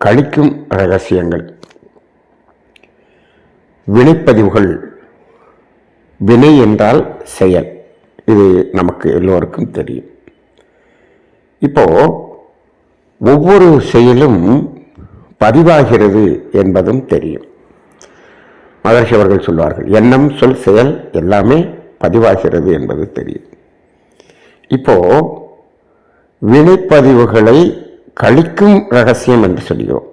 கழிக்கும் ரகசியங்கள். வினைப்பதிவுகள். வினை என்றால் செயல். இது நமக்கு எல்லோருக்கும் தெரியும். இப்போ ஒவ்வொரு செயலும் பதிவாகிறது என்பதும் தெரியும். மகர்ஷி அவர்கள் சொல்வார்கள் எண்ணம் சொல் செயல் எல்லாமே பதிவாகிறது என்பது தெரியும். இப்போ வினைப்பதிவுகளை கழிக்கும் ரகசியம் என்று சொல்கிறோம்.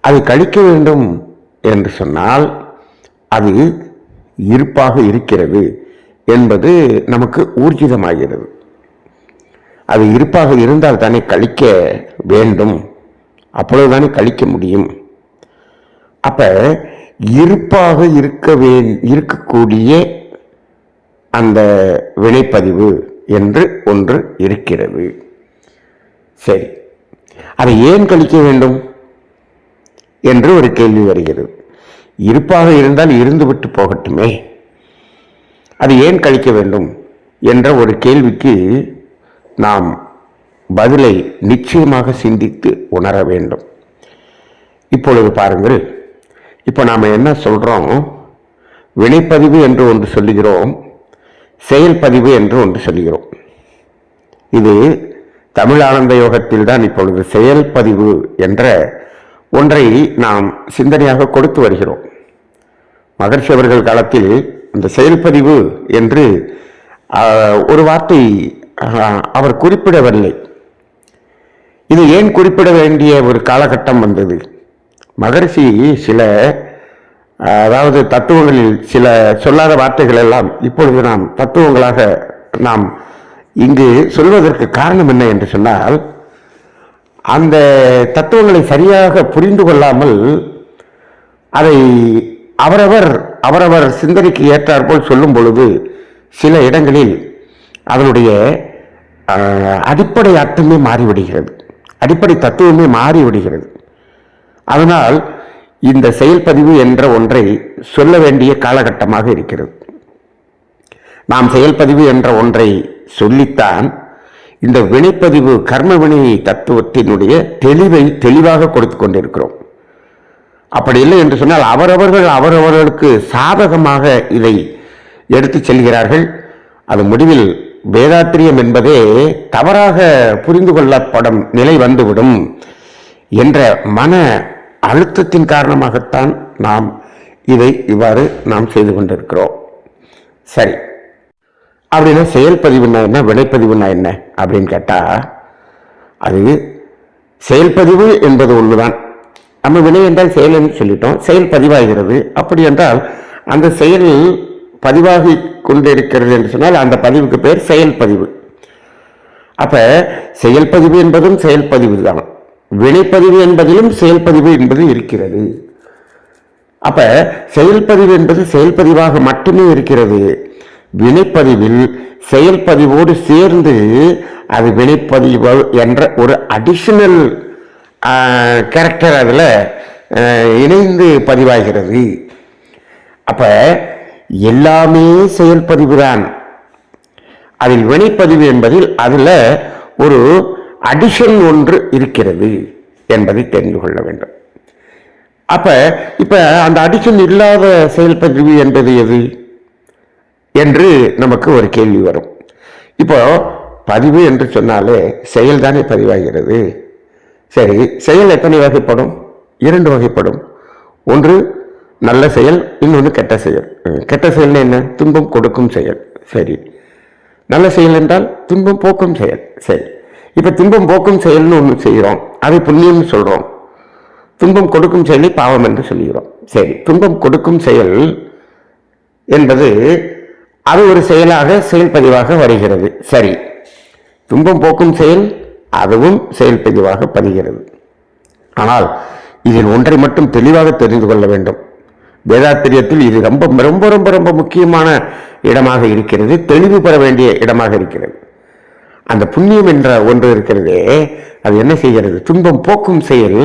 அது கழிக்க வேண்டும் என்று சொன்னால் அது இருப்பாக இருக்கிறது என்பது நமக்கு ஊர்ஜிதமாகிறது. அது இருப்பாக இருந்தால் தானே கழிக்க வேண்டும். அப்பொழுதுதானே கழிக்க முடியும். அப்ப இருப்பாக இருக்க வே இருக்கக்கூடிய அந்த வினைப்பதிவு என்று ஒன்று இருக்கிறது. சரி. அதை ஏன் கழிக்க வேண்டும்? என்று ஒரு கேள்வி வருகிறது. இருப்பாக இருந்தால் இருந்துவிட்டு போகட்டுமே. அது ஏன் கழிக்க வேண்டும்? என்ற ஒரு கேள்விக்கு நாம் பதிலை நிச்சயமாக சிந்தித்து உணர வேண்டும். இப்பொழுது பாருங்கள். இப்போ நாம் என்ன சொல்கிறோம் வினைப்பதிவு என்று ஒன்று சொல்லுகிறோம். செயல்பதிவு என்று ஒன்று சொல்லுகிறோம். இது தமிழ் ஆனந்த யோகத்தில் தான் இப்பொழுது செயல்பதிவு என்ற ஒன்றை நாம் சிந்தனையாக கொடுத்து வருகிறோம். மகர்ஷி அவர்கள் காலத்தில் அந்த செயல்பதிவு என்று ஒரு வார்த்தை அவர் குறிப்பிடவில்லை. இது ஏன் குறிப்பிட வேண்டிய ஒரு காலகட்டம் வந்தது? மகர்ஷி சில அதாவது தத்துவங்களில் சில சொல்லாத வார்த்தைகள் எல்லாம் இப்பொழுது நாம் தத்துவங்களாக நாம் இங்கு சொல்வதற்கு காரணம் என்ன என்று சொன்னால் அந்த தத்துவங்களை சரியாக புரிந்து கொள்ளாமல் அதை அவரவர் அவரவர் சிந்தனைக்கு ஏற்றாற்போல் சொல்லும் பொழுது சில இடங்களில் அதனுடைய அடிப்படை அர்த்தமே மாறிவிடுகிறது. அடிப்படை தத்துவமே மாறிவிடுகிறது. அதனால் இந்த செயல்பதிவு என்ற ஒன்றை சொல்ல வேண்டிய காலகட்டமாக இருக்கிறது. நாம் செயல்பதிவு என்ற ஒன்றை சொல்லித்தான் இந்த வினைப்பதிவு கர்ம வினை தத்துவத்தினுடைய தெளிவை தெளிவாக கொடுத்து கொண்டிருக்கிறோம். அப்படி இல்லை என்று சொன்னால் அவரவர்கள் அவரவர்களுக்கு சாதகமாக இதை எடுத்து செல்கிறார்கள். அது முடிவில் வேதாத்திரியம் என்பதே தவறாக புரிந்து கொள்ளப்படும் நிலை வந்துவிடும் என்ற மன அழுத்தத்தின் காரணமாகத்தான் நாம் இதை இவ்வாறு நாம் செய்து கொண்டிருக்கிறோம். சரி. அப்படின்னா செயல்பதிவுனா என்ன வினைப்பதிவுனா என்ன அப்படின்னு கேட்டால் அது செயல்பதிவு என்பது ஒன்று தான் நம்ம வினை என்றால் செயல் என்று சொல்லிட்டோம் செயல் பதிவாகிறது. அப்படி என்றால் அந்த செயல் பதிவாகி கொண்டிருக்கிறது என்று சொன்னால் அந்த பதிவுக்கு பேர் செயல்பதிவு அப்போ செயல்பதிவு என்பதும் செயல்பதிவு தான். வினைப்பதிவு என்பதிலும் செயல்பதிவு என்பது இருக்கிறது. அப்போ செயல்பதிவு என்பது செயல்பதிவாக மட்டுமே இருக்கிறது. வினைப்பதிவில் செயல்பதிவோடு சேர்ந்து அது வினைப்பதிவு என்ற ஒரு அடிஷனல் கேரக்டர் அதில் இணைந்து பதிவாகிறது. அப்போ எல்லாமே செயல்பதிவு தான் அதில் வினைப்பதிவு என்பதில் அதில் ஒரு அடிஷன் ஒன்று இருக்கிறது என்பதை தெரிந்து கொள்ள வேண்டும். அப்போ இப்போ அந்த அடிஷன் இல்லாத செயல்பதிவு என்பது எது? என்று நமக்கு ஒரு கேள்வி வரும். இப்போ பதிவு என்று சொன்னாலே செயல் தானே பதிவாகிறது. சரி செயல் எத்தனை வகைப்படும்? இரண்டு வகைப்படும். ஒன்று நல்ல செயல் இன்னொன்று கெட்ட செயல். கெட்ட செயல்னா என்ன? துன்பம் கொடுக்கும் செயல். சரி. நல்ல செயல் என்றால் துன்பம் போக்கும் செயல். சரி. இப்போ துன்பம் போக்கும் செயல்னு ஒன்று செய்கிறோம் அதை புண்ணியம்னு சொல்கிறோம் துன்பம் கொடுக்கும் செயலை பாவம் என்று சொல்கிறோம் சரி. துன்பம் கொடுக்கும் செயல் என்பது அது ஒரு செயலாக செயல்பதிவாக வருகிறது. சரி. துன்பம் போக்கும் செயல் அதுவும் செயல்பதிவாக பதிகிறது ஆனால் இதில் ஒன்றை மட்டும் தெளிவாக தெரிந்து கொள்ள வேண்டும். வேதாத்திரியத்தில் இது ரொம்ப ரொம்ப ரொம்ப ரொம்ப முக்கியமான இடமாக இருக்கிறது தெளிவு பெற வேண்டிய இடமாக இருக்கிறது. அந்த புண்ணியம் என்ற ஒன்று இருக்கிறதே அது என்ன செய்கிறது? துன்பம் போக்கும் செயல்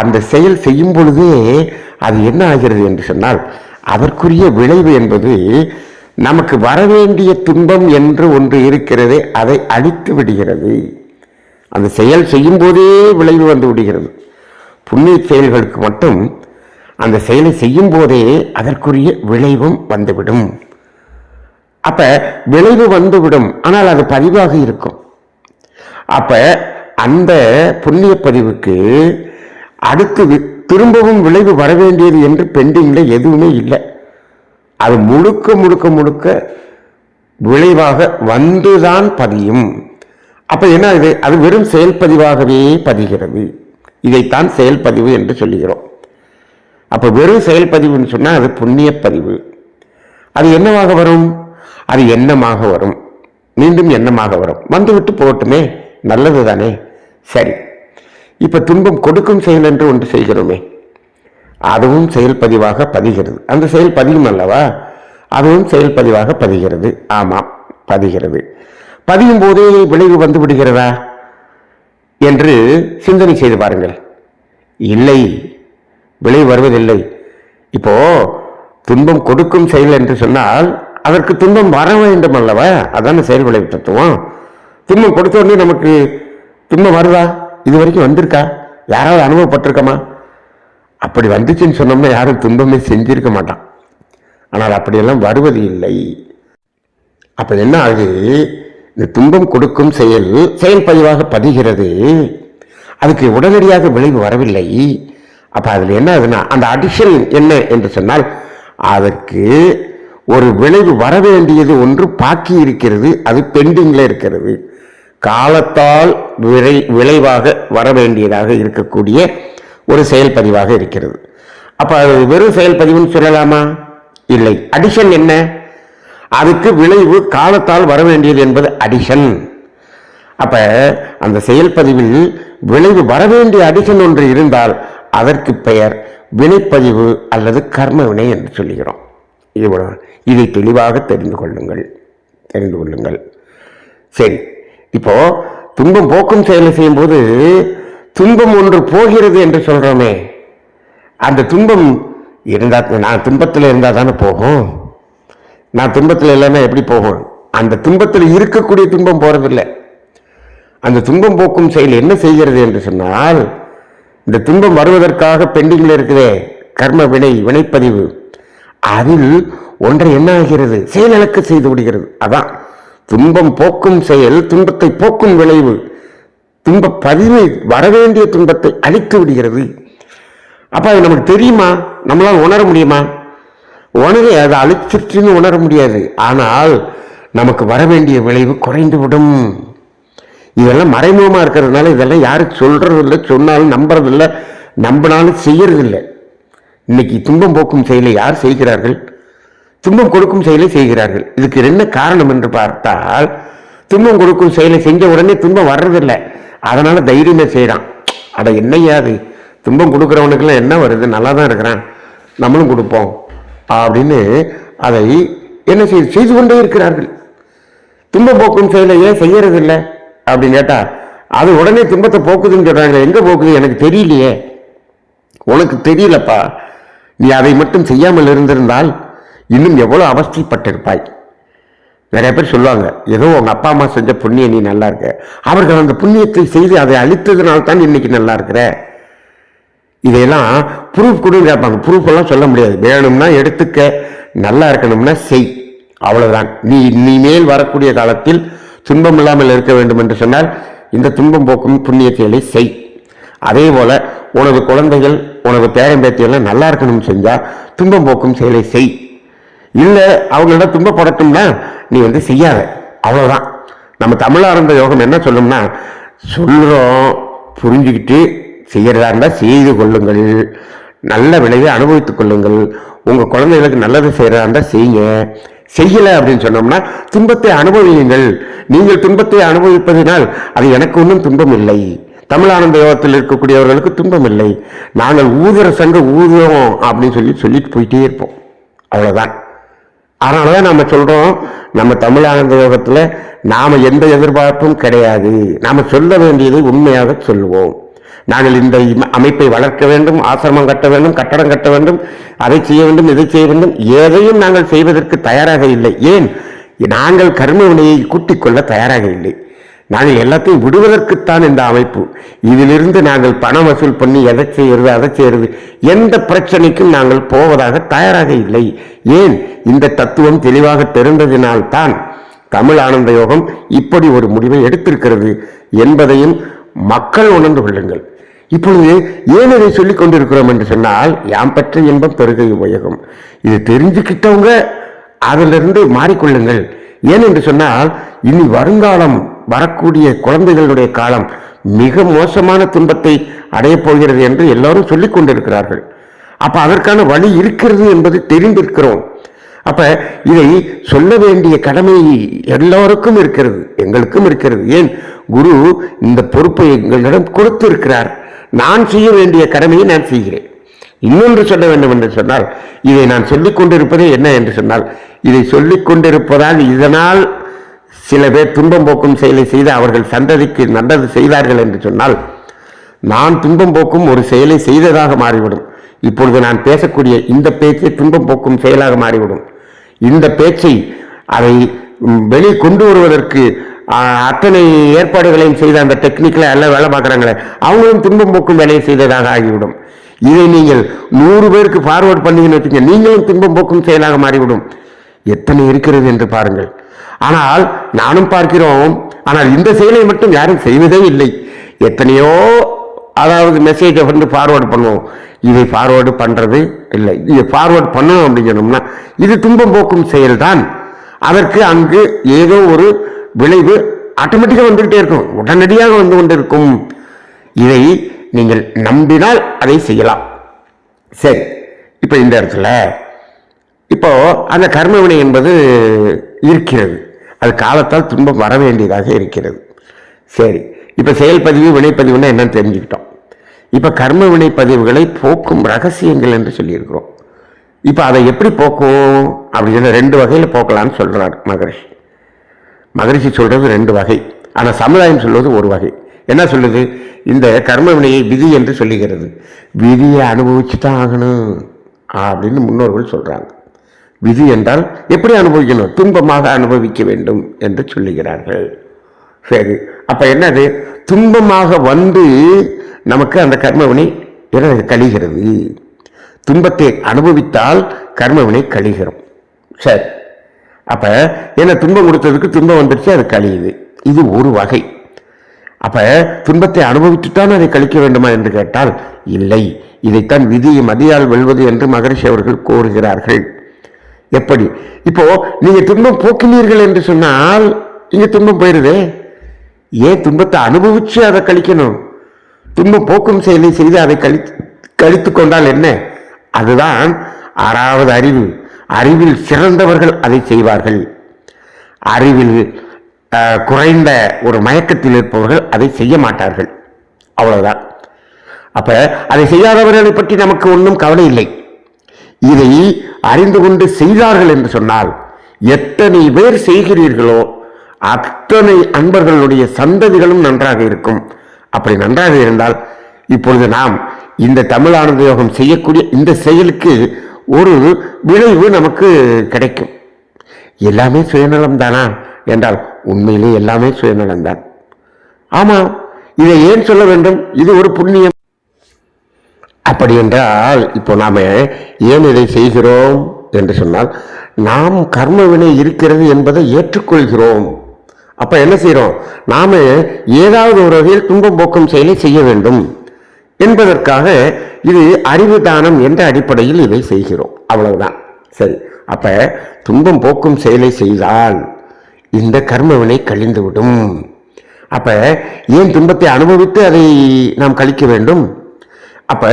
அந்த செயல் செய்யும் பொழுதே அது என்ன ஆகிறது என்று சொன்னால் அதற்குரிய விளைவு என்பது நமக்கு வரவேண்டிய துன்பம் என்று ஒன்று இருக்கிறது அதை அழித்து விடுகிறது. அந்த செயல் செய்யும் போதே விளைவு வந்து விடுகிறது. புண்ணிய செயல்களுக்கு மட்டும் அந்த செயலை செய்யும் போதே அதற்குரிய விளைவும் வந்துவிடும். அப்ப விளைவு வந்துவிடும் ஆனால் அது பதிவாக இருக்கும். அப்ப அந்த புண்ணிய பதிவுக்கு அடுத்து வி- திரும்பவும் விளைவு வர வேண்டியது என்று பெண்டிங்கில் எதுவுமே இல்லை. அது முழுக்க முழுக்க முழுக்க விளைவாக வந்துதான் பதியும். அப்ப என்ன இது? அது வெறும் செயல்பதிவாகவே பதிகிறது. இதைத்தான் செயல்பதிவு என்று சொல்லுகிறோம். அப்ப வெறும் செயல்பதிவுன்னு சொன்னால் அது புண்ணிய பதிவு. அது என்னவாக வரும்? அது எண்ணமாக வரும். மீண்டும் எண்ணமாக வரும். வந்துவிட்டு போகட்டுமே. நல்லது தானே சரி. இப்ப துன்பம் கொடுக்கும் செயல் என்று ஒன்று செய்கிறோமே. அதுவும் செயல்பதிவாக பதிகிறது. அந்த செயல் பதியும் அல்லவா? அதுவும் செயல்பதிவாக பதிகிறது. ஆமாம் பதிகிறது. பதியும் போதே விளைவு வந்து விடுகிறதா? என்று சிந்தனை செய்து பாருங்கள். இல்லை விளைவு வருவதில்லை. இப்போ துன்பம் கொடுக்கும் செயல் என்று சொன்னால் அதற்கு துன்பம் வர வேண்டும் அல்லவா? அதான செயல் விளைவு தத்துவம். துன்பம் கொடுத்த உடனே நமக்கு துன்பம் வருதா? இது வரைக்கும் வந்திருக்கா? யாராவது அனுபவப்பட்டிருக்கமா? அப்படி வந்துச்சுன்னு சொன்னோம்னா யாரும் துன்பமே செஞ்சிருக்க மாட்டான். ஆனால் அப்படியெல்லாம் வருவது இல்லை. அப்போ என்ன ஆகுது? இந்த துன்பம் கொடுக்கும் செயல் செயல் பதிவாக பதிகிறது. அதுக்கு உடனடியாக விளைவு வரவில்லை. அப்போ அதில் என்ன ஆகுதுன்னா அந்த அடிஷன் என்ன என்று சொன்னால் அதற்கு ஒரு விளைவு வர வேண்டியது ஒன்று பாக்கி இருக்கிறது அது பெண்டிங்கில் இருக்கிறது. காலத்தால் விளை விளைவாக வர வேண்டியதாக இருக்கக்கூடிய ஒரு செயல்பதிவாக இருக்கிறது. அப்போ அது வெறும் செயல்பதிவுன்னு சொல்லலாமா? இல்லை. அடிஷன் என்ன? அதுக்கு விளைவு காலத்தால் வர வேண்டியது என்பது அடிஷன் அப்போ அந்த செயல்பதிவில் விளைவு வர வேண்டிய அடிஷன் ஒன்று இருந்தால் அதற்கு பெயர் வினைப்பதிவு அல்லது கர்ம வினை என்று சொல்லுகிறோம். இவ்வளோ இதை தெளிவாக தெரிந்து கொள்ளுங்கள். தெரிந்து கொள்ளுங்கள். சரி. இப்போது துன்பம் போக்கும் செயலை செய்யும்போது துன்பம் ஒன்று போகிறது என்று சொல்றோமே. அந்த துன்பம் இருந்தா நான் துன்பத்தில் இருந்தால் தானே போகும். நான் துன்பத்தில் இல்லைன்னா எப்படி போகும்? அந்த துன்பத்தில் இருக்கக்கூடிய துன்பம் போகிறதில்லை அந்த துன்பம் போக்கும் செயல் என்ன செய்கிறது என்று சொன்னால் இந்த துன்பம் வருவதற்காக பெண்டிங்கில் இருக்குதே கர்ம வினை வினைப்பதிவு. அதில் ஒன்றை என்ன ஆகிறது? செயலிழக்க செய்து விடுகிறது. அதான் துன்பம் போக்கும் செயல் துன்பத்தை போக்கும் விளைவு. துன்ப பதிவு வரவேண்டிய துன்பத்தை அழித்து விடுகிறது. அப்போ அது நமக்கு தெரியுமா? நம்மளால் உணர முடியுமா? உணர அதை அழிச்சிருச்சுன்னு உணர முடியாது. ஆனால் நமக்கு வர வேண்டிய விளைவு குறைந்து விடும் இதெல்லாம் மறைமுகமாக இருக்கிறதுனால இதெல்லாம் யாரும் சொல்கிறதில்ல சொன்னாலும் நம்புறதில்லை நம்பினாலும் செய்யறது இன்னைக்கு துன்பம் போக்கும் செயலை யார் செய்கிறார்கள்? துன்பம் கொடுக்கும் செயலை செய்கிறார்கள். இதுக்கு என்ன காரணம் என்று பார்த்தால் துன்பம் கொடுக்கும் செயலை செஞ்ச உடனே துன்பம் வர்றதில்லை. அதனால் தைரியமே செய்கிறான் அட என்னையா அது? துன்பம் கொடுக்குறவனுக்கெல்லாம் என்ன வருது? நல்லா தான் இருக்கிறான். நம்மளும் கொடுப்போம். அப்படின்னு அதை என்ன செய்து செய்து கொண்டே இருக்கிறார்கள். துன்பம் போக்கும் செயலை ஏன் செய்யறதில்ல? அப்படின்னு கேட்டா அது உடனே துன்பத்தை போக்குதுன்னு சொல்கிறாங்க எங்கே போக்குது? எனக்கு தெரியலையே. உனக்கு தெரியலப்பா. நீ அதை மட்டும் செய்யாமல் இருந்திருந்தால் இன்னும் எவ்வளோ அவஸ்தைப்பட்டிருப்பாய். நிறைய பேர் சொல்லுவாங்க ஏதோ உங்கள் அப்பா அம்மா செஞ்ச புண்ணியம் நீ நல்லா இருக்க. அவர்கள் அந்த புண்ணியத்தை செய்து அதை அழித்ததுனால தான் இன்னைக்கு நல்லா இருக்கிற. இதையெல்லாம் ப்ரூஃப் கொடுன்னு கேட்பாங்க. ப்ரூஃப் எல்லாம் சொல்ல முடியாது. வேணும்னா எடுத்துக்க நல்லா இருக்கணும்னா செய். அவ்வளவுதான். நீ இனிமேல் வரக்கூடிய காலத்தில் துன்பம் இல்லாமல் இருக்க வேண்டும் என்று சொன்னால் இந்த துன்பம் போக்கும் புண்ணிய செயலை செய். அதே போல உனது குழந்தைகள் உனது பேரம்பேத்தியெல்லாம் நல்லா இருக்கணும்னு செஞ்சால் துன்பம் போக்கும் செயலை செய். இல்லை அவங்களிடம் துன்பப்படட்டும்னா நீ வந்து செய்யாத. அவ்வளோதான் நம்ம தமிழார்ந்த யோகம் என்ன சொல்லும்னா சொல்கிறோம் புரிஞ்சுக்கிட்டு செய்கிறதா இருந்தால் செய்து கொள்ளுங்கள். நல்ல விளைவை அனுபவித்துக் கொள்ளுங்கள். உங்கள் குழந்தைகளுக்கு நல்லது செய்கிறதா இருந்தால் செய்யுங்க. செய்யலை அப்படின்னு சொன்னோம்னா துன்பத்தை அனுபவியுங்கள். நீங்கள் துன்பத்தை அனுபவிப்பதினால் அது எனக்கு ஒன்றும் துன்பம் இல்லை தமிழானந்த யோகத்தில் இருக்கக்கூடியவர்களுக்கு துன்பம் இல்லை நாங்கள் ஊதுற சங்க ஊதுறோம் அப்படின்னு சொல்லி சொல்லிட்டு போயிட்டே இருப்போம். அவ்வளோதான் அதனால தான் நம்ம சொல்கிறோம் நம்ம தமிழானந்த யோகத்தில் நாம் எந்த எதிர்பார்ப்பும் கிடையாது. நாம் சொல்ல வேண்டியதை உண்மையாக சொல்லுவோம். நாங்கள் இந்த அமைப்பை வளர்க்க வேண்டும் ஆசிரமம் கட்ட வேண்டும் கட்டடம் கட்ட வேண்டும் அதை செய்ய வேண்டும் இதை செய்ய வேண்டும் எதையும் நாங்கள் செய்வதற்கு தயாராக இல்லை. ஏன்? நாங்கள் கர்ம வினையை கூட்டிக் கொள்ள தயாராக இல்லை. நாங்கள் எல்லாத்தையும் விடுவதற்குத்தான் இந்த அமைப்பு. இதிலிருந்து நாங்கள் பணம் வசூல் பண்ணி எதை செய்யறது அதை செய்யறது எந்த பிரச்சனைக்கும் நாங்கள் போவதாக தயாராக இல்லை. ஏன்? இந்த தத்துவம் தெளிவாக தெரிந்ததினால்தான் தமிழ் ஆனந்த யோகம் இப்படி ஒரு முடிவை எடுத்திருக்கிறது என்பதையும் மக்கள் உணர்ந்து கொள்ளுங்கள். இப்பொழுது ஏன் இதை சொல்லிக் கொண்டிருக்கிறோம் என்று சொன்னால் யாம் பெற்ற இன்பம் பெருகை உயகம் இது தெரிஞ்சுக்கிட்டவங்க அதிலிருந்து மாறிக்கொள்ளுங்கள். ஏன் என்று சொன்னால் இனி வருங்காலம் வரக்கூடிய குழந்தைகளுடைய காலம் மிக மோசமான துன்பத்தை அடையப் போகிறது என்று எல்லாரும் சொல்லிக் கொண்டிருக்கிறார்கள். அப்போ அதற்கான வழி இருக்கிறது என்பது தெரிந்திருக்கிறோம். அப்ப இதை சொல்ல வேண்டிய கடமை எல்லோருக்கும் இருக்கிறது எங்களுக்கும் இருக்கிறது. ஏன்? குரு இந்த பொறுப்பை எங்களிடம் கொடுத்திருக்கிறார். நான் செய்ய வேண்டிய கடமையை நான் செய்கிறேன். இன்னொன்று சொல்ல வேண்டும் என்று சொன்னால் இதை நான் சொல்லிக் கொண்டிருப்பதே என்ன என்று சொன்னால் இதை சொல்லிக் கொண்டிருப்பதால் இதனால் சில பேர் துன்பம் போக்கும் செயலை செய்து அவர்கள் சந்ததிக்கு நல்லது செய்தார்கள் என்று சொன்னால் நான் துன்பம் போக்கும் ஒரு செயலை செய்ததாக மாறிவிடும். இப்பொழுது நான் பேசக்கூடிய இந்த பேச்சை துன்பம் போக்கும் செயலாக மாறிவிடும். இந்த பேச்சை அதை வெளி கொண்டு வருவதற்கு அத்தனை ஏற்பாடுகளையும் செய்த அந்த டெக்னிக்கில் எல்லாம் வேலை பார்க்குறாங்களே அவங்களும் துன்பம் போக்கும் வேலையை செய்ததாக ஆகிவிடும். இதை நீங்கள் நூறு பேருக்கு ஃபார்வர்ட் பண்ணீங்கன்னு வச்சுங்க நீங்களும் துன்பம் போக்கும் செயலாக மாறிவிடும். எத்தனை இருக்கிறது என்று பாருங்கள். ஆனால் நானும் பார்க்கிறோம். ஆனால் இந்த செயலை மட்டும் யாரும் செய்வதே இல்லை. எத்தனையோ அதாவது மெசேஜை வந்து ஃபார்வேர்டு பண்ணுவோம். இதை ஃபார்வேர்டு பண்ணுறது இல்லை. இதை ஃபார்வேர்டு பண்ணணும் அப்படின்னு சொன்னோம்னா இது துன்பம் போக்கும் செயல்தான். அதற்கு அங்கு ஏதோ ஒரு விளைவு ஆட்டோமேட்டிக்காக வந்துகிட்டே இருக்கும். உடனடியாக வந்து கொண்டிருக்கும். இதை நீங்கள் நம்பினால் அதை செய்யலாம். சரி. இப்போ இந்த இடத்துல இப்போ அந்த கர்மவினை என்பது இருக்கிறது. அது காலத்தால் துன்பம் வர வேண்டியதாக இருக்கிறது. சரி இப்போ செயல்பதிவு வினைப்பதிவுன்னா என்னன்னு தெரிஞ்சுக்கிட்டோம். இப்போ கர்ம வினைப்பதிவுகளை போக்கும் ரகசியங்கள் என்று சொல்லியிருக்கிறோம். இப்போ அதை எப்படி போக்கும் அப்படின்னு ரெண்டு வகையில் போக்கலாம்னு சொல்கிறார் மகரிஷி. மகரிஷி சொல்கிறது ரெண்டு வகை. ஆனால் சமுதாயம் சொல்வது ஒரு வகை. என்ன சொல்லுது? இந்த கர்ம வினையை விதி என்று சொல்லுகிறது. விதியை அனுபவிச்சு தான் ஆகணும் அப்படின்னு முன்னோர்கள் சொல்கிறாங்க விதி என்றால் எப்படி அனுபவிக்கணும்? துன்பமாக அனுபவிக்க வேண்டும் என்று சொல்லுகிறார்கள். சரி அப்போ என்னது? துன்பமாக வந்து நமக்கு அந்த கர்மவினை என்ன கழிகிறது. துன்பத்தை அனுபவித்தால் கர்மவினை கழிகிறோம். சரி அப்போ என்ன துன்பம் கொடுத்ததுக்கு துன்பம் வந்துடுச்சு அது கழியுது. இது ஒரு வகை. அப்போ துன்பத்தை அனுபவித்துத்தான் அதை கழிக்க வேண்டுமா என்று கேட்டால் இல்லை. இதைத்தான் விதியை மதியால் வெல்வது என்று மகரிஷி அவர்கள் கோருகிறார்கள். எப்படி? இப்போ நீங்க துன்பம் போக்கினீர்கள் என்று சொன்னால் இங்க துன்பம் போயிருதே. ஏன் துன்பத்தை அனுபவிச்சு அதை கழிக்கணும்? துன்பம் போக்கும் செயலை செய்து அதை கழி கழித்து கொண்டால் என்ன? அதுதான் ஆறாவது அறிவு. அறிவில் சிறந்தவர்கள் அதை செய்வார்கள். அறிவில் குறைந்த ஒரு மயக்கத்தில் இருப்பவர்கள் அதை செய்ய மாட்டார்கள். அவ்வளவுதான். அப்ப அதை செய்யாதவர்களை பற்றி நமக்கு ஒன்றும் கவலை இல்லை. இதை அறிந்து கொண்டு செய்தார்கள் என்று சொன்னால் எத்தனை பேர் செய்கிறீர்களோ அத்தனை அன்பர்களுடைய சந்ததிகளும் நன்றாக இருக்கும். அப்படி நன்றாக இருந்தால் இப்பொழுது நாம் இந்த தமிழானந்த யோகம் செய்யக்கூடிய இந்த செயலுக்கு ஒரு விளைவு நமக்கு கிடைக்கும். எல்லாமே சுயநலம் தானா என்றால் உண்மையிலே எல்லாமே சுயநலம் தான் ஆமா இதை ஏன் சொல்ல வேண்டும்? இது ஒரு புண்ணியம். அப்படி என்றால் இப்போ நாம் ஏன் இதை செய்கிறோம் என்று சொன்னால் நாம் கர்ம வினை இருக்கிறது என்பதை ஏற்றுக்கொள்கிறோம். அப்போ என்ன செய்கிறோம்? நாம் ஏதாவது ஒரு வகையில் துன்பம் போக்கும் செயலை செய்ய வேண்டும். என்பதற்காக இது அறிவு தானம் என்ற அடிப்படையில் இதை செய்கிறோம். அவ்வளவுதான். சரி. அப்போ துன்பம் போக்கும் செயலை செய்தால் இந்த கர்மவினை கழிந்துவிடும். அப்போ ஏன் துன்பத்தை அனுபவித்து அதை நாம் கழிக்க வேண்டும்? அப்ப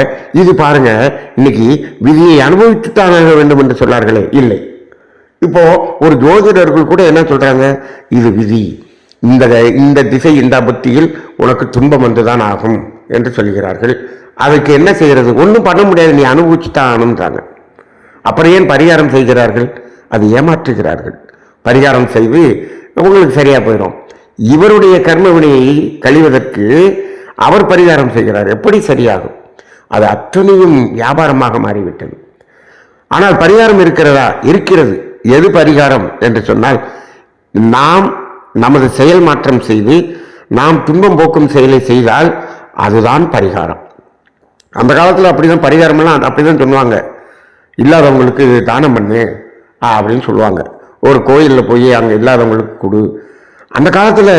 இது பாருங்க இன்னைக்கு விதியை அனுபவித்துத்தான் வேண்டும் என்று சொன்னார்களே. இல்லை. இப்போ ஒரு ஜோதிடர்கள் கூட என்ன சொல்றாங்க? இது விதி. இந்த இந்த திசை இந்த புத்தியில் உனக்கு துன்பம் வந்துதான் ஆகும் என்று சொல்கிறார்கள். அதுக்கு என்ன செய்யறது? ஒன்றும் பண்ண முடியாது. நீ அனுபவிச்சு தான் ஆகணுன்றாங்க அப்புறம் ஏன் பரிகாரம் செய்கிறார்கள்? அது ஏமாற்றுகிறார்கள். பரிகாரம் செய்து உங்களுக்கு சரியாக போயிடும். இவருடைய கர்ம வினையை கழிவதற்கு அவர் பரிகாரம் செய்கிறார். எப்படி சரியாகும்? அது அத்துணையும் வியாபாரமாக மாறிவிட்டது. ஆனால் பரிகாரம் இருக்கிறதா? இருக்கிறது. எது பரிகாரம் என்று சொன்னால் நாம் நமது செயல் மாற்றம் செய்து நாம் துன்பம் போக்கும் செயலை செய்தால் அதுதான் பரிகாரம். அந்த காலத்தில் அப்படிதான் பரிகாரமெல்லாம் அப்படிதான் சொல்லுவாங்க. இல்லாதவங்களுக்கு தானம் பண்ணு அப்படின்னு சொல்லுவாங்க. ஒரு கோயிலில் போய் அங்கே இல்லாதவங்களுக்கு கொடு. அந்த காலத்தில்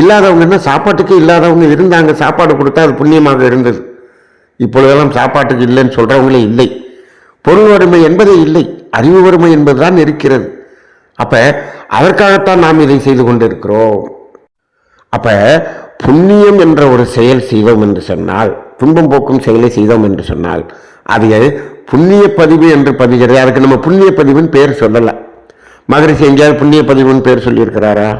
இல்லாதவங்க என்ன சாப்பாட்டுக்கே இல்லாதவங்க இருந்தாங்க. சாப்பாடு கொடுத்தா அது புண்ணியமாக இருந்தது. இப்பொழுதெல்லாம் சாப்பாட்டுக்கு இல்லைன்னு சொல்கிறவங்களே இல்லை. பொருள் வறுமை என்பதே இல்லை. அறிவு வறுமை என்பதுதான் இருக்கிறது. அப்போ அதற்காகத்தான் நாம் இதை செய்து கொண்டிருக்கிறோம். அப்போ புண்ணியம் என்ற ஒரு செயல் செய்தோம் என்று சொன்னால் துன்பம் போக்கும் செயலை செய்தோம் என்று சொன்னால் அது புண்ணிய பதிவு என்று பதிகிறது. அதுக்கு நம்ம புண்ணிய பதிவுன்னு பேர் சொல்லலை. மகரிஷி எங்கேயாவது புண்ணிய பதிவுன்னு பேர் சொல்லியிருக்கிறாரா?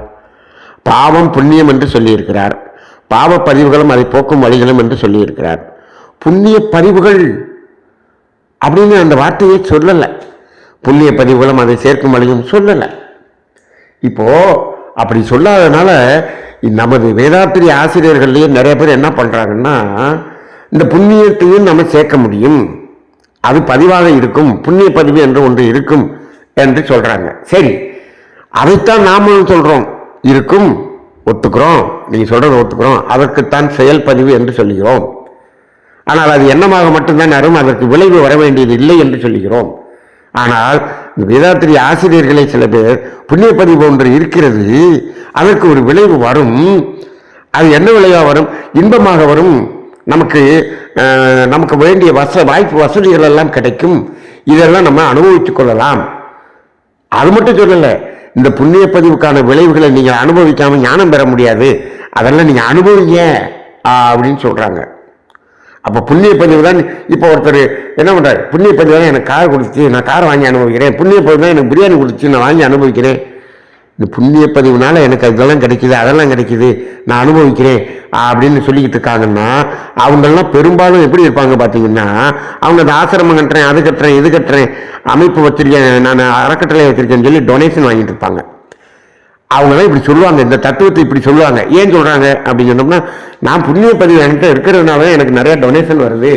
பாவம் புண்ணியம் என்று சொல்லியிருக்கிறார். பாவ பதிவுகளும் அதை போக்கும் வழிகளும் என்று சொல்லியிருக்கிறார். புண்ணிய பதிவுகள் அப்படின்னு அந்த வார்த்தையை சொல்லலை. புண்ணிய பதிவுகளும் அதை சேர்க்கும் வழியும் சொல்லலை. இப்போது அப்படி சொல்லாதனால நமது வேதாத்திரி ஆசிரியர்கள்லேயே நிறைய பேர் என்ன பண்ணுறாங்கன்னா இந்த புண்ணியத்தையும் நம்ம சேர்க்க முடியும். அது பதிவாக இருக்கும். புண்ணிய பதிவு என்று ஒன்று இருக்கும் என்று சொல்கிறாங்க சரி அதைத்தான் நாமளும் சொல்கிறோம் இருக்கும் ஒத்துக்கிறோம். நீங்கள் சொல்கிறத ஒத்துக்கிறோம். அதற்குத்தான் செயல் பதிவு என்று சொல்லுகிறோம். ஆனால் அது எண்ணமாக மட்டும்தான் வரும் அதற்கு விளைவு வர வேண்டியது இல்லை என்று சொல்லுகிறோம். ஆனால் இந்த வேதாத்திரி ஆசிரியர்களே சில பேர் புண்ணிய பதிவு ஒன்று இருக்கிறது அதற்கு ஒரு விளைவு வரும். அது என்ன விளைவாக வரும்? இன்பமாக வரும். நமக்கு நமக்கு வேண்டிய வச வாய்ப்பு வசதிகள் எல்லாம் கிடைக்கும். இதெல்லாம் நம்ம அனுபவித்துக் கொள்ளலாம். அது மட்டும் சொல்லலை இந்த புண்ணிய பதிவுக்கான விளைவுகளை நீங்கள் அனுபவிக்காமல் ஞானம் பெற முடியாது. அதெல்லாம் நீங்கள் அனுபவிங்க அப்படின்னு சொல்கிறாங்க அப்போ புண்ணிய பதிவு தான் இப்போ ஒருத்தர் என்ன பண்ணுறாரு புண்ணிய பதிவு தான் எனக்கு கார் கொடுத்துச்சு நான் கார் வாங்கி அனுபவிக்கிறேன். புண்ணிய பதிவு தான் எனக்கு பிரியாணி கொடுத்துச்சு நான் வாங்கி அனுபவிக்கிறேன். இந்த புண்ணிய பதிவுனால எனக்கு அதெல்லாம் கிடைக்கிது அதெல்லாம் கிடைக்கிது நான் அனுபவிக்கிறேன் அப்படின்னு சொல்லிக்கிட்டு இருக்காங்கன்னா அவங்கெல்லாம் பெரும்பாலும் எப்படி இருப்பாங்க பார்த்தீங்கன்னா அவங்க அந்த ஆசிரமம் கட்டுறேன் அது கட்டுறேன் இது கட்டுறேன் அமைப்பு வச்சிருக்கேன் நான் அறக்கட்டளை வச்சிருக்கேன்னு சொல்லி டொனேஷன் வாங்கிட்டு இருப்பாங்க. அவங்க தான் இப்படி சொல்லுவாங்க இந்த தத்துவத்தை இப்படி சொல்லுவாங்க. ஏன் சொல்கிறாங்க அப்படின்னு சொன்னோம்னா நான் புண்ணிய பதிவு என்கிட்ட இருக்கிறதுனால தான் எனக்கு நிறையா டொனேஷன் வருது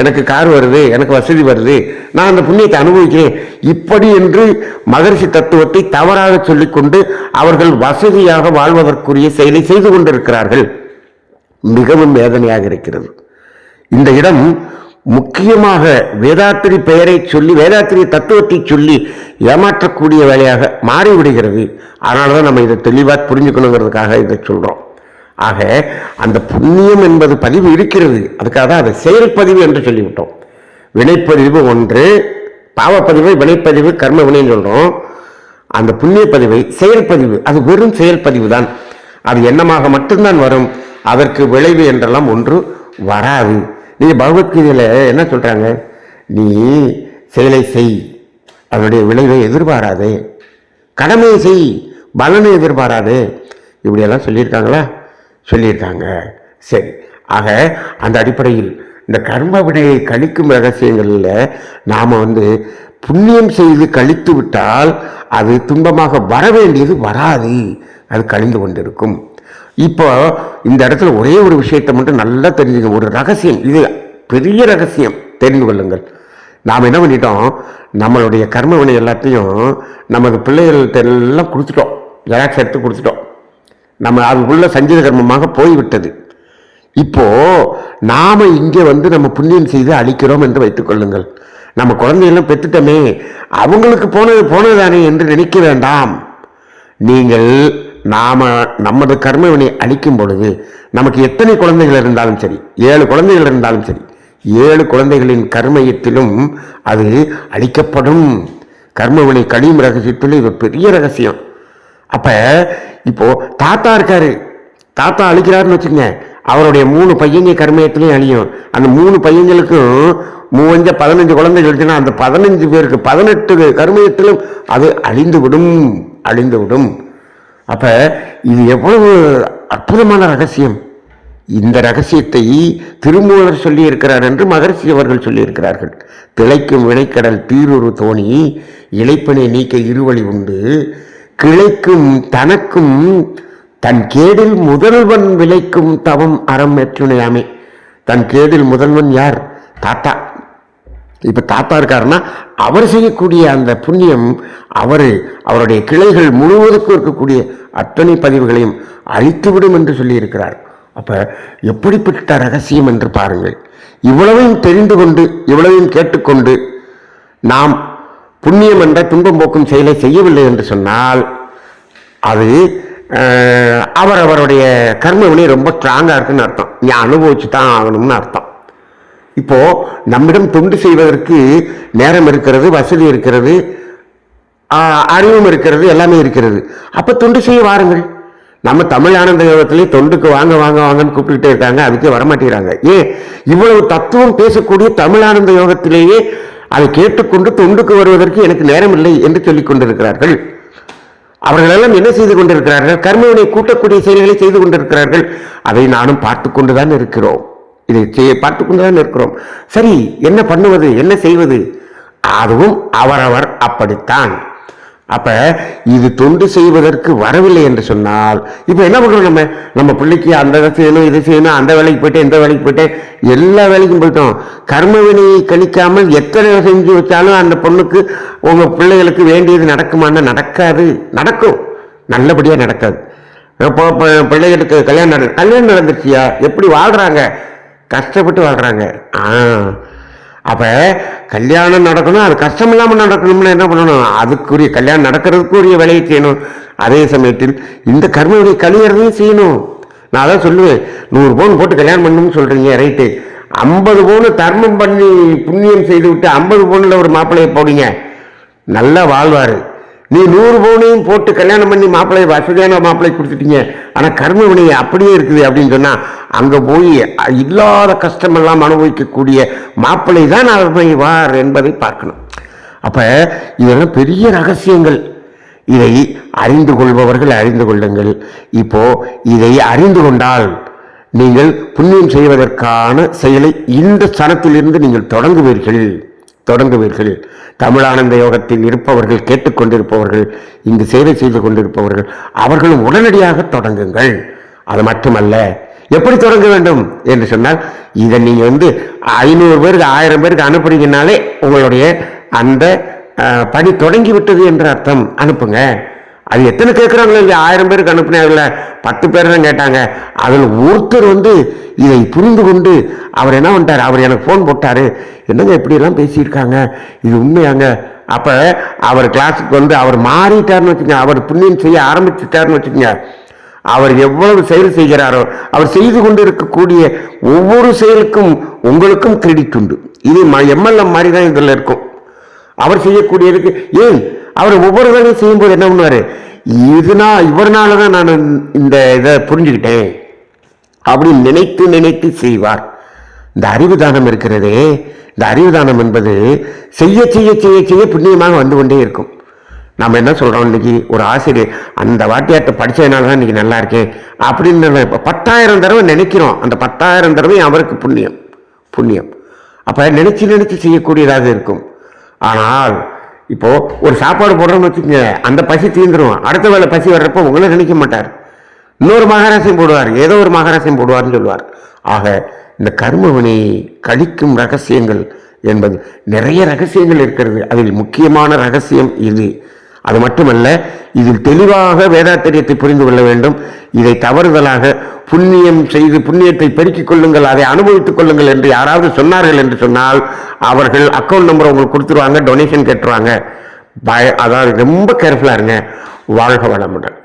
எனக்கு கார் வருது எனக்கு வசதி வருது. நான் அந்த புண்ணியத்தை அனுபவிக்கிறேன். இப்படி என்று மகரிஷி தத்துவத்தை தவறாக சொல்லிக்கொண்டு அவர்கள் வசதியாக வாழ்வதற்குரிய செயலை செய்து கொண்டிருக்கிறார்கள். மிகவும் வேதனையாக இருக்கிறது. இந்த இடம் முக்கியமாக வேதாத்திரி பெயரை சொல்லி வேதாத்திரி தத்துவத்தை சொல்லி ஏமாற்றக்கூடிய வேலையாக மாறிவிடுகிறது. அதனால தான் நம்ம இதை தெளிவாக புரிஞ்சுக்கணுங்கிறதுக்காக இதை சொல்கிறோம் ஆக அந்த புண்ணியம் என்பது பதிவு இருக்கிறது. அதுக்காக தான் அதை செயல்பதிவு என்று சொல்லிவிட்டோம். வினைப்பதிவு ஒன்று பாவப்பதிவு வினைப்பதிவு கர்ம வினைன்னு சொல்கிறோம் அந்த புண்ணிய பதிவை செயல்பதிவு அது வெறும் செயல்பதிவு தான். அது எண்ணமாக மட்டும்தான் வரும். அதற்கு விளைவு என்றெல்லாம் ஒன்று வராது. நீங்கள் பகவத்கீதையில் என்ன சொல்கிறாங்க நீ செயலை செய். அதனுடைய விளைவை எதிர்பாராதே. கடமையை செய். பலனை எதிர்பாராதே. இப்படியெல்லாம் சொல்லியிருக்காங்களா? சொல்லியிருக்காங்க. சரி. ஆக அந்த அடிப்படையில் இந்த கர்ம வினையை கழிக்கும் ரகசியங்களில் நாம் வந்து புண்ணியம் செய்து கழித்து விட்டால் அது துன்பமாக வர வேண்டியது வராது. அது கழிந்து கொண்டிருக்கும். இப்போ இந்த இடத்துல ஒரே ஒரு விஷயத்தை மட்டும் நல்லா தெரிஞ்சுங்க. ஒரு ரகசியம். இது பெரிய ரகசியம். தெரிந்து கொள்ளுங்கள். நாம் என்ன பண்ணிட்டோம்? நம்மளுடைய கர்மவினை எல்லாத்தையும் நமது பிள்ளைகள்கிட்ட எல்லாம் கொடுத்துட்டோம். ஜெராக்ஸ் எடுத்து கொடுத்துட்டோம். நம்ம அதுக்குள்ள சஞ்சீத கர்மமாக போய்விட்டது. இப்போது நாம இங்கே வந்து நம்ம புண்ணியம் செய்து அழிக்கிறோம் என்று வைத்துக்கொள்ளுங்கள் நம்ம குழந்தையெல்லாம் பெற்றுட்டோமே அவங்களுக்கு போனது போனதுதானே என்று நினைக்க வேண்டாம். நீங்கள் நாம் நமது கர்மவினை அழிக்கும் பொழுது நமக்கு எத்தனை குழந்தைகள் இருந்தாலும் சரி ஏழு குழந்தைகள் இருந்தாலும் சரி ஏழு குழந்தைகளின் கர்மயத்திலும் அது அழிக்கப்படும். கர்மவினை கழியும் ரகசியத்தில் இது பெரிய ரகசியம். அப்போ இப்போது தாத்தா இருக்காரு. தாத்தா அழிக்கிறாருன்னு வச்சுங்க அவருடைய மூணு பையங்க கர்மயத்திலையும் அழியும். அந்த மூணு பையங்களுக்கும் மூவஞ்ச பதினஞ்சு குழந்தைகள் இருந்துச்சுன்னா அந்த பதினஞ்சு பேருக்கு பதினெட்டு கர்மயத்திலும் அது அழிந்து விடும் அழிந்து விடும் அப்ப இது எவ்வளவு அற்புதமான ரகசியம். இந்த ரகசியத்தை திருமூலர் சொல்லியிருக்கிறார் என்று மகர்ஷி அவர்கள் சொல்லியிருக்கிறார்கள். திளைக்கும் வினைக்கடல் தீரொரு தோணி இழைப்பனை நீக்க இருவழி உண்டு. கிளைக்கும் தனக்கும் தன் கேடில் முதல்வன் விளைக்கும் தவம் அறம் எற்றுணையாமே தன் கேடில் முதல்வன் யார்? தாத்தா. இப்போ தாத்தா இருக்காருன்னா அவர் செய்யக்கூடிய அந்த புண்ணியம் அவர் அவருடைய கிளைகள் முழுவதுக்கும் இருக்கக்கூடிய அத்தனை பதிவுகளையும் அழித்துவிடும் என்று சொல்லியிருக்கிறார். அப்போ எப்படிப்பட்ட ரகசியம் என்று பாருங்கள். இவ்வளவையும் தெரிந்து கொண்டு இவ்வளவையும் கேட்டுக்கொண்டு நாம் புண்ணியம் என்ற துன்பம் போக்கும் செயலை செய்யவில்லை என்று சொன்னால் அது அவர் அவருடைய கர்ம வினை ரொம்ப ஸ்ட்ராங்காக இருக்குன்னு அர்த்தம். நீ அனுபவிச்சு தான் ஆகணும்னு அர்த்தம். இப்போ நம்மிடம் தொண்டு செய்வதற்கு நேரம் இருக்கிறது வசதி இருக்கிறது அறிவும் இருக்கிறது எல்லாமே இருக்கிறது. அப்போ தொண்டு செய்ய வாருங்கள். நம்ம தமிழ் ஆனந்த யோகத்திலே தொண்டுக்கு வாங்க வாங்க வாங்கன்னு கூப்பிட்டுட்டே இருக்காங்க அதுக்கே வரமாட்டேங்கிறாங்க. ஏன்? இவ்வளவு தத்துவம் பேசக்கூடிய தமிழ் ஆனந்த யோகத்திலேயே அதை கேட்டுக்கொண்டு தொண்டுக்கு வருவதற்கு எனக்கு நேரம் இல்லை என்று சொல்லிக் கொண்டிருக்கிறார்கள். அவர்களெல்லாம் என்ன செய்து கொண்டிருக்கிறார்கள்? கர்மவினை கூட்டக்கூடிய செயல்களை செய்து கொண்டிருக்கிறார்கள். அதை நானும் பார்த்து கொண்டுதான் இருக்கிறோம். இதை செய்ய பார்த்து கொண்டுதான் இருக்கிறோம். சரி என்ன பண்ணுவது என்ன செய்வது? அதுவும் அவரவர் அப்படித்தான். அப்ப இது தொண்டு செய்வதற்கு வரவில்லை என்று சொன்னால் இப்ப என்ன பண்றோம் நம்ம? நம்ம பிள்ளைக்கு அந்த இதை செய்யணும் இதை செய்யணும் அந்த வேலைக்கு போயிட்டேன் இந்த வேலைக்கு போயிட்டேன் எல்லா வேலைக்கும் போயிட்டோம். கர்ம வினையை எத்தனை செஞ்சு வச்சாலும் அந்த பொண்ணுக்கு உங்க பிள்ளைகளுக்கு வேண்டியது நடக்குமான்னா நடக்காது. நடக்கும். நல்லபடியா நடக்காது. இப்போ பிள்ளைகளுக்கு கல்யாணம் நட கல்யாணம் நடந்துருச்சியா? எப்படி வாழ்றாங்க? கஷ்டப்பட்டு வாழ்கிறாங்க ஆ. அப்போ கல்யாணம் நடக்கணும் அது கஷ்டம் இல்லாமல் நடக்கணும்னா என்ன பண்ணணும்? அதுக்குரிய கல்யாணம் நடக்கிறதுக்குரிய வேலையை செய்யணும். அதே சமயத்தில் இந்த கர்மவினை கழியறதையும் செய்யணும். நான் அதான் சொல்லுவேன். நூறு பவுன் போட்டு கல்யாணம் பண்ணணும்னு சொல்கிறீங்க ரைட்டு ஐம்பது பவுன் தர்மம் பண்ணி புண்ணியம் செய்து விட்டு ஐம்பது பவுனில் ஒரு மாப்பிள்ளையை போடுங்க. நல்லா வாழ்வார். நீ நூறு பவுனையும் போட்டு கல்யாணம் பண்ணி மாப்பிள்ளை வசதியான மாப்பிள்ளை கொடுத்துட்டீங்க. ஆனால் கர்ம வினை அப்படியே இருக்குது அப்படின்னு சொன்னால் அங்கே போய் இல்லாத கஷ்டமெல்லாம் அனுபவிக்கக்கூடிய மாப்பிள்ளை தான் அமைவார் என்பதை பார்க்கணும். அப்போ இதெல்லாம் பெரிய ரகசியங்கள். இதை அறிந்து கொள்பவர்கள் அறிந்து கொள்ளுங்கள். இப்போ இதை அறிந்து கொண்டால் நீங்கள் புண்ணியம் செய்வதற்கான செயலை இந்த சனத்திலிருந்து நீங்கள் தொடங்குவீர்கள். தொடங்குவீர்கள். தமிழானந்த யோகத்தில் இருப்பவர்கள் கேட்டுக்கொண்டிருப்பவர்கள் இங்கு சேவை செய்து கொண்டிருப்பவர்கள் அவர்களும் உடனடியாக தொடங்குங்கள். அது மட்டுமல்ல எப்படி தொடங்க வேண்டும் என்று சொன்னால் இதை நீங்கள் வந்து ஐநூறு பேருக்கு ஆயிரம் பேருக்கு அனுப்புறீங்கனாலே உங்களுடைய அந்த பணி தொடங்கி விட்டது என்ற அர்த்தம். அனுப்புங்க. அது எத்தனை கேட்குறாங்களோ இல்லையா? ஆயிரம் பேருக்கு அனுப்புனாங்கல்ல? பத்து பேர் தான் கேட்டாங்க. அதில் ஒருத்தர் வந்து இதை புரிந்து கொண்டு அவர் என்ன பண்ணிட்டார்? அவர் எனக்கு ஃபோன் போட்டார். என்னங்க இப்படியெல்லாம் பேசியிருக்காங்க? இது உண்மையாங்க? அப்போ அவர் கிளாஸுக்கு வந்து அவர் மாறிட்டார்னு வச்சுக்கோங்க. அவர் புண்ணியம் செய்ய ஆரம்பிச்சுட்டார்னு வச்சுக்கோங்க. அவர் எவ்வளவு செயல் செய்கிறாரோ அவர் செய்து கொண்டு இருக்கக்கூடிய ஒவ்வொரு செயலுக்கும் உங்களுக்கும் கிரெடிட் உண்டு. இது எம்எல்ஏ மாதிரி தான் இதில் இருக்கும். அவர் செய்யக்கூடியதுக்கு ஏன் அவர் ஒவ்வொரு வேலையும் செய்யும்போது என்ன பண்ணுவார்? இதுனா இவர்னால தான் நான் இந்த இதை புரிஞ்சுக்கிட்டேன். அப்படி நினைத்து நினைத்து செய்வார். இந்த அறிவு தானம் இருக்கிறதே இந்த அறிவு தானம் என்பது செய்ய செய்ய செய்ய செய்ய புண்ணியமாக வந்து கொண்டே இருக்கும். நம்ம என்ன சொல்றோம் இன்றைக்கி ஒரு ஆசிரியர் அந்த வாத்தியார்கிட்ட படிச்சதுனால தான் இன்னைக்கு நல்லா இருக்கேன் அப்படின்னு இப்போ பத்தாயிரம் தடவை நினைக்கிறோம். அந்த பத்தாயிரம் தடவை அவருக்கு புண்ணியம். புண்ணியம். அப்போ நினைச்சு நினைச்சு செய்யக்கூடியதாக இருக்கும். ஆனால் இப்போ ஒரு சாப்பாடு போடுறோம்னு வச்சுக்கோங்க அந்த பசி தீந்துரும். அடுத்த வேளை பசி வர்றப்போ உங்களை நினைக்க மாட்டார். இன்னொரு மகாராசியம் போடுவார். ஏதோ ஒரு மகாராசியம் போடுவார்னு சொல்லுவார் ஆக இந்த கர்மவினை கழிக்கும் ரகசியங்கள் என்பது நிறைய ரகசியங்கள் இருக்கிறது. அதில் முக்கியமான ரகசியம் இது. அது மட்டுமல்ல இதில் தெளிவாக வேதாத்திரியத்தை புரிந்து கொள்ள வேண்டும். இதை தவறுதலாக புண்ணியம் செய்து புண்ணியத்தை பெருக்கிக் கொள்ளுங்கள் அதை அனுபவித்துக் கொள்ளுங்கள் என்று யாராவது சொன்னார்கள் என்று சொன்னால் அவர்கள் அக்கௌண்ட் நம்பர் உங்களுக்கு கொடுத்துருவாங்க டொனேஷன் கேட்டுருவாங்க. பய அதாவது ரொம்ப கேர்ஃபுல்லாக இருங்க. வாழ்க வளமுடன்.